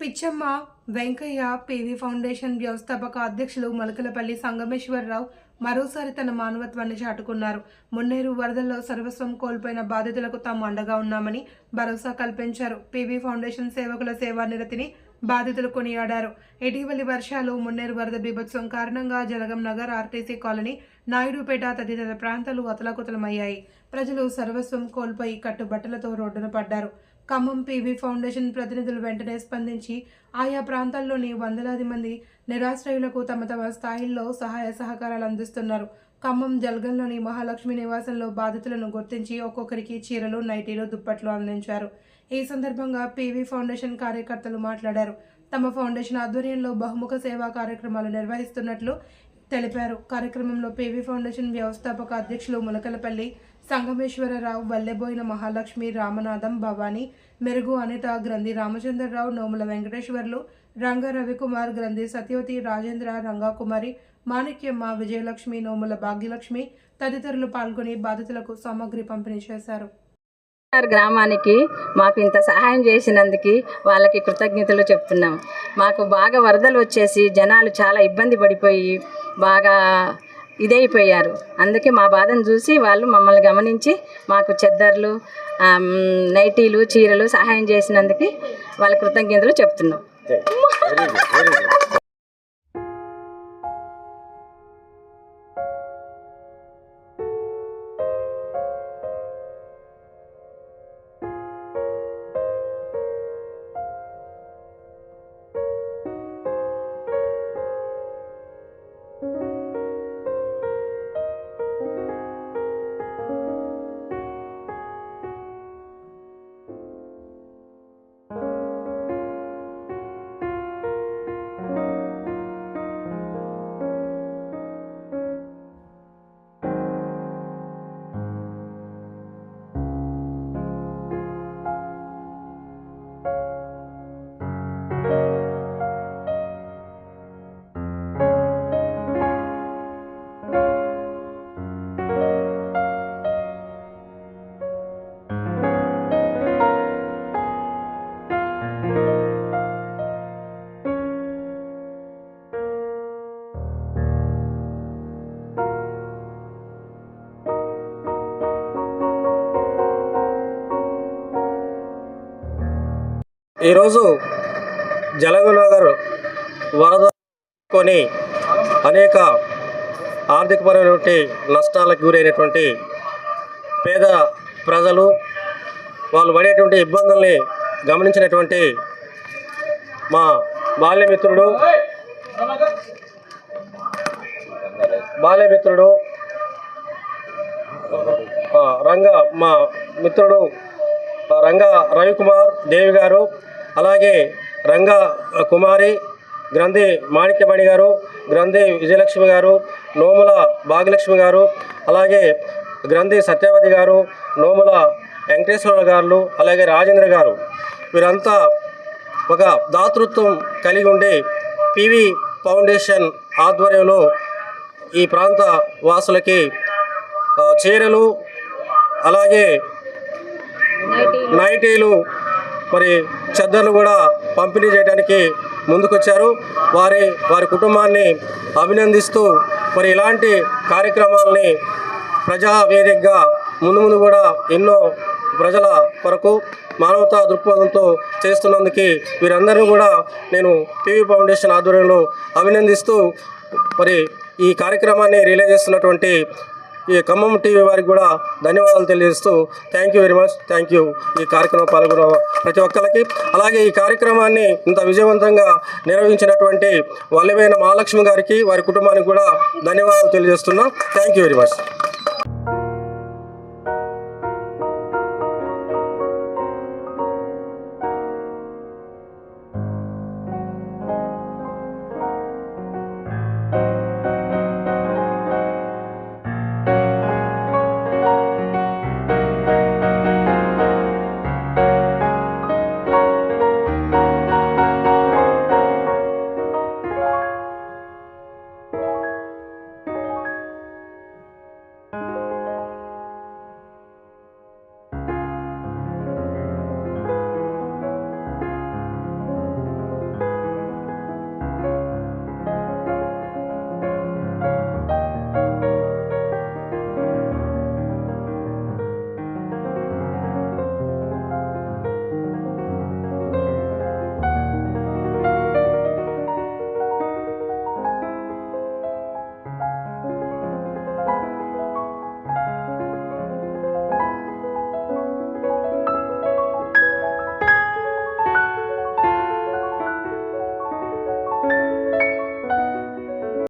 Pichamma Venkaiah PV foundation వ్యవస్థాపక అధ్యక్షులు మలకలపల్లి సంగమేశ్వరరావు మరోసారి తన మానవత్వాన్ని చాటుకున్నారు. మున్నేరు వరదల్లో సర్వస్వం కోల్పోయిన బాధితులకు తాము అండగా ఉన్నామని భరోసా కల్పించారు. పివి ఫౌండేషన్ సేవకుల సేవానిరతిని బాధితులు కొనియాడారు. ఇటీవలి వర్షాలు మున్నేరు వరద బీభత్సం కారణంగా జలగం నగర్ ఆర్టీసీ కాలనీ నాయుడుపేట తదితర ప్రాంతాలు అతలాకుతలమయ్యాయి. ప్రజలు సర్వస్వం కోల్పోయి కట్టుబట్టలతో రోడ్డున పడ్డారు. ఖమ్మం పీవీ ఫౌండేషన్ ప్రతినిధులు వెంటనే స్పందించి ఆయా ప్రాంతాల్లోని వందలాది మంది నిరాశ్రయులకు తమ తమ స్థాయిల్లో సహాయ సహకారాలు అందిస్తున్నారు. ఖమ్మం జల్గంలోని మహాలక్ష్మి నివాసంలో బాధితులను గుర్తించి ఒక్కొక్కరికి చీరలు నైటీలు దుప్పట్లు అందించారు. ఈ సందర్భంగా పీవీ ఫౌండేషన్ కార్యకర్తలు మాట్లాడారు. తమ ఫౌండేషన్ ఆధ్వర్యంలో బహుముఖ సేవా కార్యక్రమాలు నిర్వహిస్తున్నట్లు తెలిపారు. కార్యక్రమంలో పీవీ ఫౌండేషన్ వ్యవస్థాపక అధ్యక్షులు ములకలపల్లి సంగమేశ్వరరావు వల్లెబోయిన మహాలక్ష్మి రామనాథం భవాని మెరుగు అనిత గ్రంథి రామచంద్రరావు నోముల వెంకటేశ్వర్లు రంగ రవికుమార్ గ్రంథి సత్యవతి రాజేంద్ర రంగాకుమారి మాణిక్యమ్మ విజయలక్ష్మి నోముల భాగ్యలక్ష్మి తదితరులు పాల్గొని బాధితులకు సామగ్రి పంపిణీ చేశారు. గ్రామానికి మాకు ఇంత సహాయం చేసినందుకు వాళ్ళకి కృతజ్ఞతలు చెప్తున్నాం. మాకు బాగా వరదలు వచ్చేసి జనాలు చాలా ఇబ్బంది పడిపోయి బాగా ఇదైపోయారు. అందుకే మా బాధను చూసి వాళ్ళు మమ్మల్ని గమనించి మాకు చెద్దర్లు నైటీలు చీరలు సహాయం చేసినందుకు వాళ్ళ కృతజ్ఞతలు చెప్తున్నాం. ఈరోజు జలగనగర్ వరద కొని అనేక ఆర్థికపరమైనటువంటి నష్టాలకు గురైనటువంటి పేద ప్రజలు వాళ్ళు పడేటువంటి ఇబ్బందుల్ని గమనించినటువంటి మా బాల్యమిత్రుడు బాల్యమిత్రుడు రంగ మా మిత్రుడు రంగ రవికుమార్ దేవి గారు అలాగే రంగ కుమారి గ్రంథి మాణిక్యమణి గారు గ్రంథి విజయలక్ష్మి గారు నోముల భాగ్యలక్ష్మి గారు అలాగే గ్రంథి సత్యవతి గారు నోముల వెంకటేశ్వర గారు అలాగే రాజేంద్ర గారు. వీరంతా ఒక దాతృత్వం కలిగి ఉండి పివి ఫౌండేషన్ ఆధ్వర్యంలో ఈ ప్రాంత వాసులకి చీరలు అలాగే నైటీలు మరి చెద్దర్లు కూడా పంపిణీ చేయడానికి ముందుకొచ్చారు. వారి వారి కుటుంబాన్ని అభినందిస్తూ మరి ఇలాంటి కార్యక్రమాలని ప్రజావేదికగా ముందు ముందు కూడా ఎన్నో ప్రజల కొరకు మానవతా దృక్పథంతో చేస్తున్నందుకు వీరందరినీ కూడా నేను టీవీ ఫౌండేషన్ ఆధ్వర్యంలో అభినందిస్తూ మరి ఈ కార్యక్రమాన్ని రిలే చేస్తున్నటువంటి ఈ ఖమ్మం టీవీ వారికి కూడా ధన్యవాదాలు తెలియజేస్తూ thank you very much thank you ఈ కార్యక్రమం పాల్గొన్న ప్రతి ఒక్కరికి అలాగే ఈ కార్యక్రమాన్ని ఇంత విజయవంతంగా నిర్వహించినటువంటి వల్లభైన మహాలక్ష్మి గారికి వారి కుటుంబానికి కూడా ధన్యవాదాలు తెలియజేస్తున్నాం. Thank you very much